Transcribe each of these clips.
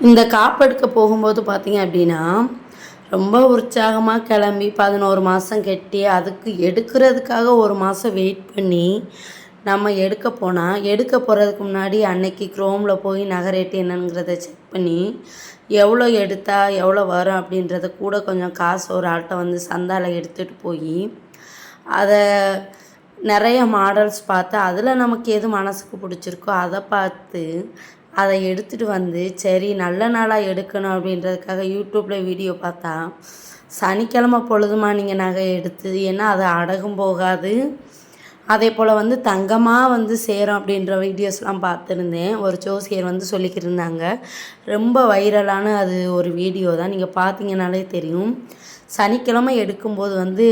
இந்த காப்பெடுக்க போகும்போது பார்த்தீங்க அப்படின்னா ரொம்ப உற்சாகமாக கிளம்பி பதினோரு மாதம் கட்டி அதுக்கு எடுக்கிறதுக்காக ஒரு மாதம் வெயிட் பண்ணி நம்ம எடுக்க போனால் எடுக்க போகிறதுக்கு முன்னாடி அன்னைக்கு க்ரோமில் போய் நகை ரேட்டு என்னங்கிறத செக் பண்ணி எவ்வளோ எடுத்தால் எவ்வளோ வரும் அப்படின்றத கூட கொஞ்சம் காசு ஒரு ஆள்கிட்ட வந்து சந்தால எடுத்துகிட்டு போய் அதை நிறைய மாடல்ஸ் பார்த்து அதில் நமக்கு எது மனசுக்கு பிடிச்சிருக்கோ அதை பார்த்து அதை எடுத்துகிட்டு வந்து சரி நல்ல நாளாக எடுக்கணும் அப்படின்றதுக்காக யூடியூப்பில் வீடியோ பார்த்தா சனிக்கிழமை பொழுதுமா நீங்கள் நகை எடுத்து ஏன்னா அது அடகும் போகாது. அதே போல் வந்து தங்கமாக வந்து சேரும் அப்படின்ற வீடியோஸ்லாம் பார்த்துருந்தேன். ஒரு ஜோசியர் வந்து சொல்லிக்கிட்டு இருந்தாங்க ரொம்ப வைரலான அது ஒரு வீடியோ தான். நீங்கள் பார்த்தீங்கனாலே தெரியும். சனிக்கிழமை எடுக்கும்போது வந்து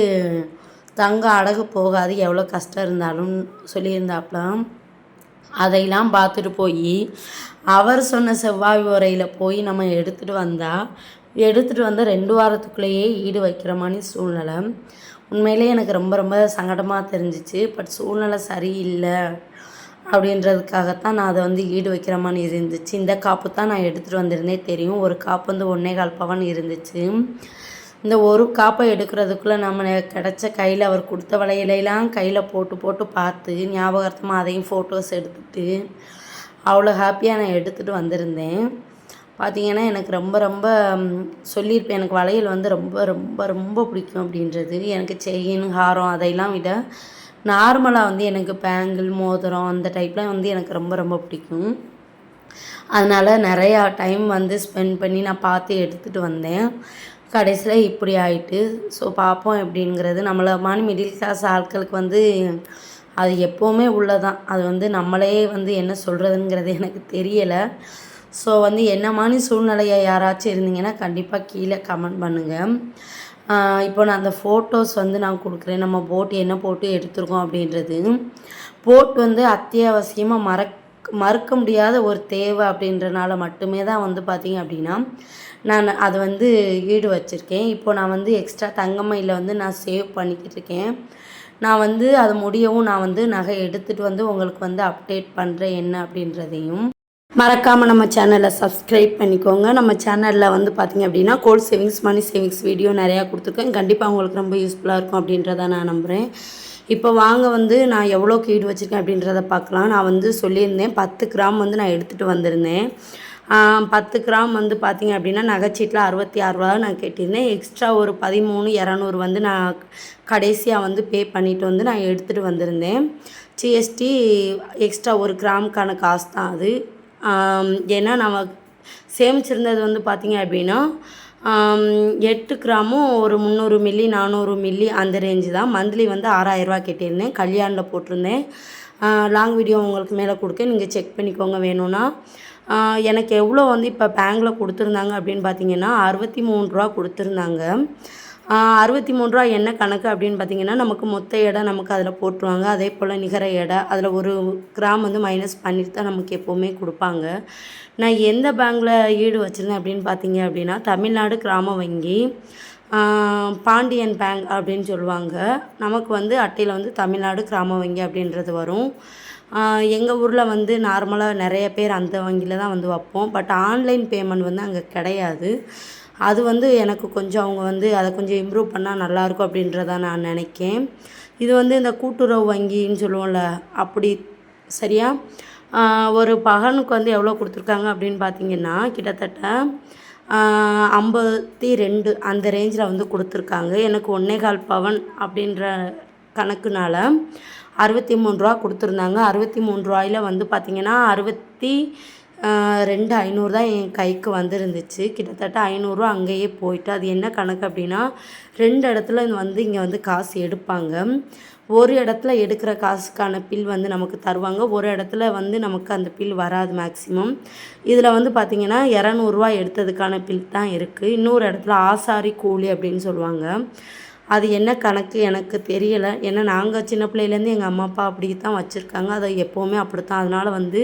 தங்கம் அடகு போகாது. எவ்வளோ கஷ்டம் இருந்தாலும் சொல்லியிருந்தாப்பலாம் அதையெல்லாம் பார்த்துட்டு போய் அவர் சொன்ன செவ்வாய் உரையில் போய் நம்ம எடுத்துகிட்டு வந்தால் எடுத்துகிட்டு வந்து ரெண்டு வாரத்துக்குள்ளேயே ஈடு வைக்கிற மாதிரி சூழ்நிலை. உண்மையிலே எனக்கு ரொம்ப ரொம்ப சங்கடமாக தெரிஞ்சிச்சு. பட் சூழ்நிலை சரியில்லை அப்படின்றதுக்காகத்தான் நான் அதை வந்து ஈடு வைக்கிற மாதிரி இருந்துச்சு. இந்த காப்பு தான் நான் எடுத்துகிட்டு வந்திருந்தே தெரியும் ஒரு காப்பு வந்து ஒன்றே கால் பவன் இருந்துச்சு. இந்த ஒரு காப்பை எடுக்கிறதுக்குள்ளே நம்ம கிடச்ச கையில் அவர் கொடுத்த வளையலையெல்லாம் கையில் போட்டு போட்டு பார்த்து ஞாபகார்த்தமாக அதையும் ஃபோட்டோஸ் எடுத்துட்டு அவ்வளோ ஹாப்பியாக நான் எடுத்துகிட்டு வந்திருந்தேன். பார்த்தீங்கன்னா எனக்கு ரொம்ப ரொம்ப சொல்லியிருப்பேன். எனக்கு வளையல் வந்து ரொம்ப ரொம்ப ரொம்ப பிடிக்கும் அப்படின்றது. எனக்கு செயின் ஹாரம் அதையெல்லாம் விட நார்மலாக வந்து எனக்கு பேங்கிள் மோதிரம் அந்த டைப்லாம் வந்து எனக்கு ரொம்ப ரொம்ப பிடிக்கும். அதனால் நிறையா டைம் வந்து ஸ்பெண்ட் பண்ணி நான் பார்த்து எடுத்துகிட்டு வந்தேன். கடைசியில் இப்படி ஆயிட்டு ஸோ பார்ப்போம் எப்படிங்கிறது. நம்மள மாதிரி மிடில் கிளாஸ் ஆட்களுக்கு வந்து அது எப்போவுமே உள்ளதான். அது வந்து நம்மளே வந்து என்ன சொல்கிறதுங்கிறது எனக்கு தெரியலை. ஸோ வந்து என்ன மாதிரி சூழ்நிலையை யாராச்சும் இருந்தீங்கன்னா கண்டிப்பாக கீழே கமெண்ட் பண்ணுங்கள் இப்போ நான் அந்த ஃபோட்டோஸ் வந்து நான் கொடுக்குறேன். நம்ம போட் என்ன போட்டு எடுத்திருக்கோம் அப்படின்றது. போட் வந்து அத்தியாவசியமாக மறக் மறுக்க முடியாத ஒரு தேவை அப்படின்றனால மட்டுமே தான் வந்து பார்த்தீங்க அப்படின்னா நான் அதை வந்து ஈடு வச்சுருக்கேன். இப்போ நான் வந்து எக்ஸ்ட்ரா தங்கமயில வந்து நான் சேவ் பண்ணிக்கிட்டு இருக்கேன். நான் வந்து அது முடியவும் நான் வந்து நகை எடுத்துகிட்டு வந்து உங்களுக்கு வந்து அப்டேட் பண்ணுறேன் என்ன அப்படின்றதையும். மறக்காமல் நம்ம சேனலை சப்ஸ்கிரைப் பண்ணிக்கோங்க. நம்ம சேனலில் வந்து பார்த்திங்க அப்படின்னா gold savings money savings video நிறையா கொடுத்துருக்கேன். கண்டிப்பாக உங்களுக்கு ரொம்ப யூஸ்ஃபுல்லாக இருக்கும் அப்படின்றத நான் நம்புகிறேன் இப்போ வாங்க வந்து நான் எவ்வளோ கீடு வச்சுருக்கேன் அப்படின்றத பார்க்கலாம். நான் வந்து சொல்லியிருந்தேன் பத்து கிராம் வந்து நான் எடுத்துகிட்டு வந்திருந்தேன். பத்து கிராம் வந்து பார்த்தீங்க அப்படின்னா நகைச்சீட்டில் அறுபத்தி ஆறு ரூபா நான் கேட்டிருந்தேன். எக்ஸ்ட்ரா ஒரு பதிமூணு இரநூறு வந்து நான் கடைசியாக வந்து பே பண்ணிட்டு வந்து நான் எடுத்துகிட்டு வந்திருந்தேன். ஜிஎஸ்டி எக்ஸ்ட்ரா ஒரு கிராமுக்கான காசு தான் அது. ஏன்னா நம்ம சேமிச்சிருந்தது வந்து பார்த்தீங்க அப்படின்னா எட்டு கிராமும் ஒரு முந்நூறு மில்லி நானூறு மில்லி அந்த ரேஞ்சு தான். மந்த்லி வந்து ஆறாயிரரூவா கேட்டிருந்தேன். கல்யாணில் போட்டிருந்தேன். லாங் வீடியோ உங்களுக்கு மேலே கொடுக்க நீங்கள் செக் பண்ணிக்கோங்க வேணும்னா. எனக்கு எவ்வளோ வந்து இப்போ பேங்கில் கொடுத்துருந்தாங்க அப்படின்னு பார்த்தீங்கன்னா அறுபத்தி மூணு ரூபா கொடுத்துருந்தாங்க. அறுபத்தி மூணு ரூபா என்ன கணக்கு அப்படின்னு பார்த்தீங்கன்னா நமக்கு மொத்த எடை நமக்கு அதில் போட்டுருவாங்க. அதே போல் நிகர எடை அதில் ஒரு கிராம் வந்து மைனஸ் பண்ணிட்டு தான் நமக்கு எப்போவுமே கொடுப்பாங்க. நான் எந்த பேங்க்கில் ஈடு வச்சுருந்தேன் அப்படின்னு பார்த்தீங்க அப்படின்னா தமிழ்நாடு கிராம வங்கி பாண்டியன் பேங்க் அப்படின்னு சொல்லுவாங்க. நமக்கு வந்து அட்டையில் வந்து தமிழ்நாடு கிராம வங்கி அப்படின்றது வரும். எங்கள் ஊரில் வந்து நார்மலாக நிறைய பேர் அந்த வங்கியில் தான் வந்து வைப்போம். பட் ஆன்லைன் பேமெண்ட் வந்து அங்கே கிடையாது. அது வந்து எனக்கு கொஞ்சம் அவங்க வந்து அதை கொஞ்சம் இம்ப்ரூவ் பண்ணால் நல்லாயிருக்கும் அப்படின்றத நான் நினைக்கேன். இது வந்து இந்த கூட்டுறவு வங்கின்னு சொல்லுவோம்ல அப்படி சரியா? ஒரு பகனுக்கு வந்து எவ்வளோ கொடுத்துருக்காங்க அப்படின்னு பார்த்தீங்கன்னா கிட்டத்தட்ட ஐம்பத்தி ரெண்டு அந்த ரேஞ்சில் வந்து கொடுத்துருக்காங்க. எனக்கு ஒன்னே கால் பவன் அப்படின்ற கணக்குனால் அறுபத்தி மூணு ரூபா கொடுத்துருந்தாங்க. அறுபத்தி மூணு ரூபாயில் வந்து பார்த்திங்கன்னா அறுபத்தி ரெண்டு ஐநூறு தான் என் கைக்கு வந்துருந்துச்சு. கிட்டத்தட்ட ஐநூறுரூவா அங்கேயே போயிட்டு அது என்ன கணக்கு அப்படின்னா ரெண்டு இடத்துல வந்து இங்கே வந்து காசு எடுப்பாங்க. ஒரு இடத்துல எடுக்கிற காசுக்கான பில் வந்து நமக்கு தருவாங்க. ஒரு இடத்துல வந்து நமக்கு அந்த பில் வராது மேக்ஸிமம் இதில் வந்து பார்த்திங்கன்னா இரநூறுவா எடுத்ததுக்கான பில் தான் இருக்குது இன்னொரு இடத்துல ஆசாரி கூலி அப்படின்னு சொல்லுவாங்க. அது என்ன கணக்கு எனக்கு தெரியலை. ஏன்னா நாங்கள் சின்ன பிள்ளையிலேருந்து எங்கள் அம்மா அப்பா அப்படி தான் வச்சுருக்காங்க. அதை எப்போவுமே அப்படி தான் அதனால் வந்து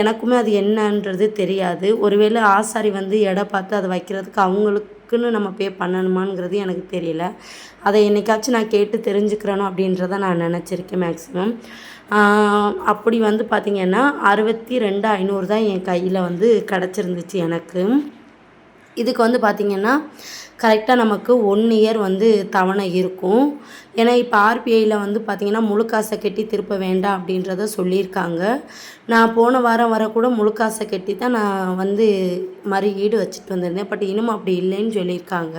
எனக்குமே அது என்னன்றது தெரியாது. ஒருவேளை ஆசாரி வந்து எடை பார்த்து அதை வைக்கிறதுக்கு அவங்களுக்குன்னு நம்ம பே பண்ணணுமாங்கிறது எனக்கு தெரியல. அதை என்னைக்காச்சும் நான் கேட்டு தெரிஞ்சுக்கிறணும் அப்படின்றத நான் நினச்சிருக்கேன் மேக்ஸிமம் அப்படி வந்து பார்த்திங்கன்னா அறுபத்தி ரெண்டு ஐநூறு தான் என் கையில் வந்து கிடச்சிருந்துச்சு எனக்கு. இதுக்கு வந்து பார்த்திங்கன்னா கரெக்டாக நமக்கு ஒன் இயர் வந்து தவணை இருக்கும். ஏன்னா இப்போ ஆர்பிஐயில் வந்து பார்த்திங்கன்னா முழு காசை கட்டி திருப்ப வேண்டாம் அப்படின்றத சொல்லியிருக்காங்க. நான் போன வாரம் வர கூட முழு காசை கட்டி தான் நான் வந்து மறு ஈடு வச்சுட்டு வந்திருந்தேன். பட் இன்னும் அப்படி இல்லைன்னு சொல்லியிருக்காங்க.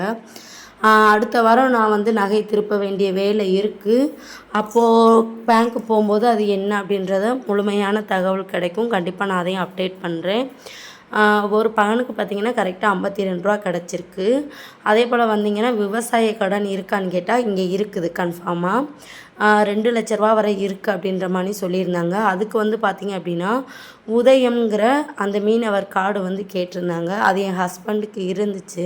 அடுத்த வாரம் நான் வந்து நகை திருப்ப வேண்டிய வேலை இருக்குது அப்போது பேங்க்கு போகும்போது அது என்ன அப்படின்றத முழுமையான தகவல் கிடைக்கும். கண்டிப்பாக நான் அதையும் அப்டேட் பண்ணுறேன் ஒரு பகனுக்கு பார்த்தீங்கன்னா கரெக்டாக ஐம்பத்தி ரெண்டு ரூபா கிடச்சிருக்கு. அதே போல் வந்தீங்கன்னா விவசாய கடன் இருக்கான்னு கேட்டால் இங்கே இருக்குது கன்ஃபார்மாக ரெண்டு லட்ச ரூபா வரை இருக்குது அப்படின்ற மாதிரி சொல்லியிருந்தாங்க. அதுக்கு வந்து பார்த்திங்க அப்படின்னா உதயம்ங்கிற அந்த மீனவர் கார்டு வந்து கேட்டிருந்தாங்க. அது என் ஹஸ்பண்டுக்கு இருந்துச்சு.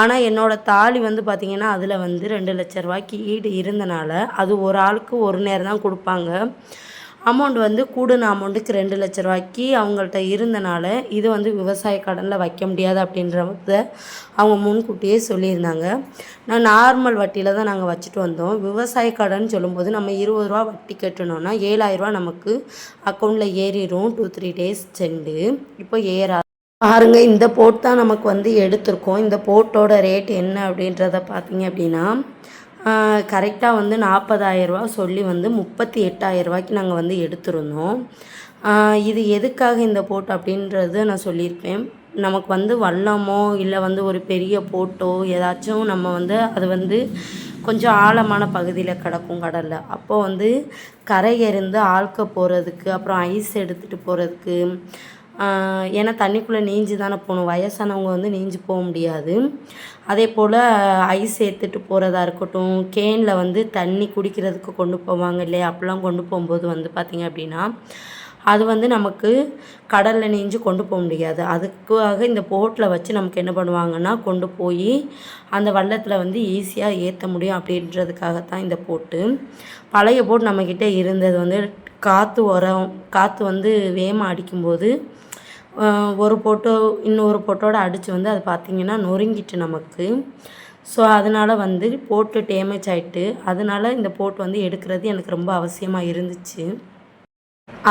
ஆனால் என்னோடய தாலி வந்து பார்த்திங்கன்னா அதில் வந்து ரெண்டு லட்ச ரூபாய்க்கு ஈடு இருந்தனால அது ஒரு ஆளுக்கு ஒரு நேரம் தான் கொடுப்பாங்க. அமௌண்ட் வந்து கூடுன அமௌண்ட்டுக்கு ரெண்டு லட்ச ரூபாய்க்கு அவங்கள்ட்ட இருந்தனால இது வந்து விவசாய கடனில் வைக்க முடியாது அப்படின்றத அவங்க முன்கூட்டியே சொல்லியிருந்தாங்க. நான் நார்மல் வட்டியில் தான் நாங்கள் வச்சுட்டு வந்தோம். விவசாய கடன் சொல்லும்போது நம்ம இருபது ரூபா வட்டி கட்டணும்னா ஏழாயிரரூபா நமக்கு அக்கௌண்ட்டில் ஏறிடும். டூ த்ரீ டேஸ் செண்டு. இப்போ ஏறா பாருங்க இந்த போட் தான் நமக்கு வந்து எடுத்திருக்கோம். இந்த போட்டோட ரேட் என்ன அப்படின்றத பார்த்தீங்க அப்படின்னா கரெக்டாக வந்து நாற்பதாயிரரூவா சொல்லி வந்து முப்பத்தி எட்டாயிரரூவாய்க்கு நாங்கள் வந்து எடுத்திருந்தோம். இது எதுக்காக இந்த போட் அப்படின்றது நான் சொல்லியிருப்பேன். நமக்கு வந்து வல்லமோ இல்லை வந்து ஒரு பெரிய போட்டோ ஏதாச்சும் நம்ம வந்து அது வந்து கொஞ்சம் ஆழமான பகுதியில் கிடக்கும் கடலில். அப்போது வந்து கரை இருந்து ஆழ்க்க போகிறதுக்கு அப்புறம் ஐஸ் எடுத்துகிட்டு போகிறதுக்கு ஏன்னா தண்ணிக்குள்ளே நீஞ்சி தானே போகணும். வயசானவங்க வந்து நீஞ்சி போக முடியாது. அதே போல் ஐஸ் ஏற்றுட்டு போகிறதா இருக்கட்டும் கேனில் வந்து தண்ணி குடிக்கிறதுக்கு கொண்டு போவாங்க இல்லையா? அப்படிலாம் கொண்டு போகும்போது வந்து பார்த்திங்க அப்படின்னா அது வந்து நமக்கு கடலில் நீஞ்சி கொண்டு போக முடியாது. அதுக்காக இந்த போட்டில் வச்சு நமக்கு என்ன பண்ணுவாங்கன்னா கொண்டு போய் அந்த வள்ளத்தில் வந்து ஈஸியாக ஏற்ற முடியும் அப்படின்றதுக்காகத்தான் இந்த போட்டு பழைய போட் நம்மக்கிட்ட இருந்தது வந்து காற்று உரம் காற்று வந்து வேகமாக அடிக்கும்போது ஒரு போட்டோ இன்னொரு போட்டோட அடித்து வந்து அது பார்த்திங்கன்னா நொறுங்கிட்டு நமக்கு. ஸோ அதனால் வந்து போட்டு டேமேஜ் ஆகிட்டு அதனால இந்த போட் வந்து எடுக்கிறது எனக்கு ரொம்ப அவசியமாக இருந்துச்சு.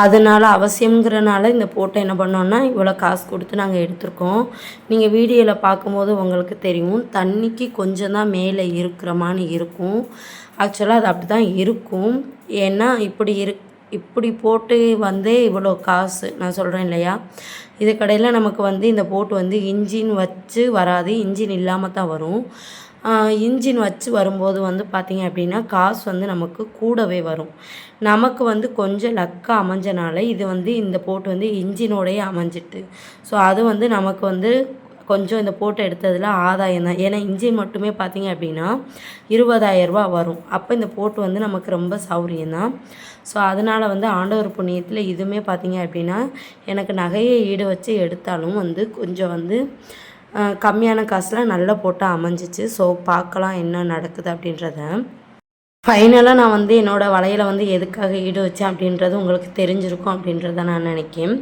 அதனால் அவசியங்கிறனால இந்த போட்டோ என்ன பண்ணோன்னா இவ்வளோ காசு கொடுத்து நாங்கள் எடுத்திருக்கோம். நீங்கள் வீடியோவில் பார்க்கும்போது உங்களுக்கு தெரியும் தண்ணிக்கு கொஞ்சம் தான் மேலே இருக்கிற மாதிரி இருக்கும். ஆக்சுவலாக அது அப்படி தான் இருக்கும். ஏன்னா இப்படி இருக் இப்படி போட்டு வந்து இவ்வளோ காசு நான் சொல்கிறேன் இல்லையா? இது கடையில் நமக்கு வந்து இந்த போட்டு வந்து இன்ஜின் வச்சு வராது. இன்ஜின் இல்லாமல் தான் வரும். இன்ஜின் வச்சு வரும்போது வந்து பார்த்திங்க அப்படின்னா காசு வந்து நமக்கு கூடவே வரும். நமக்கு வந்து கொஞ்சம் லக்காக அமைஞ்சனால இது வந்து இந்த போட்டு வந்து இன்ஜினோடயே அமைஞ்சிட்டு. ஸோ அது வந்து நமக்கு வந்து கொஞ்சம் இந்த போட்டோ எடுத்ததில் ஆதாயம் தான். ஏன்னா இஞ்சி மட்டுமே பார்த்தீங்க அப்படின்னா இருபதாயிரரூபா வரும். அப்போ இந்த போட்டு வந்து நமக்கு ரொம்ப சௌரியம் தான். ஸோ அதனால் வந்து ஆண்டவர் புண்ணியத்தில் இதுவுமே பார்த்தீங்க அப்படின்னா எனக்கு நகையை ஈடு வச்சு எடுத்தாலும் வந்து கொஞ்சம் வந்து கம்மியான காசில் நல்ல போட்டால் அமைஞ்சிச்சு. ஸோ பார்க்கலாம் என்ன நடக்குது அப்படின்றத. ஃபைனலாக நான் வந்து என்னோடய வளையலை வந்து எதுக்காக ஈடு வச்சேன் அப்படின்றது உங்களுக்கு தெரிஞ்சிருக்கும் அப்படின்றத நான் நினைக்கிறேன்.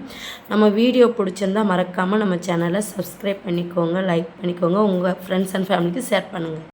நம்ம வீடியோ பிடிச்சிருந்தா மறக்காமல் நம்ம சேனலை சப்ஸ்கிரைப் பண்ணிக்கோங்க லைக் பண்ணிக்கோங்க உங்கள் ஃப்ரெண்ட்ஸ் அண்ட் ஃபேமிலிக்கு ஷேர் பண்ணுங்கள்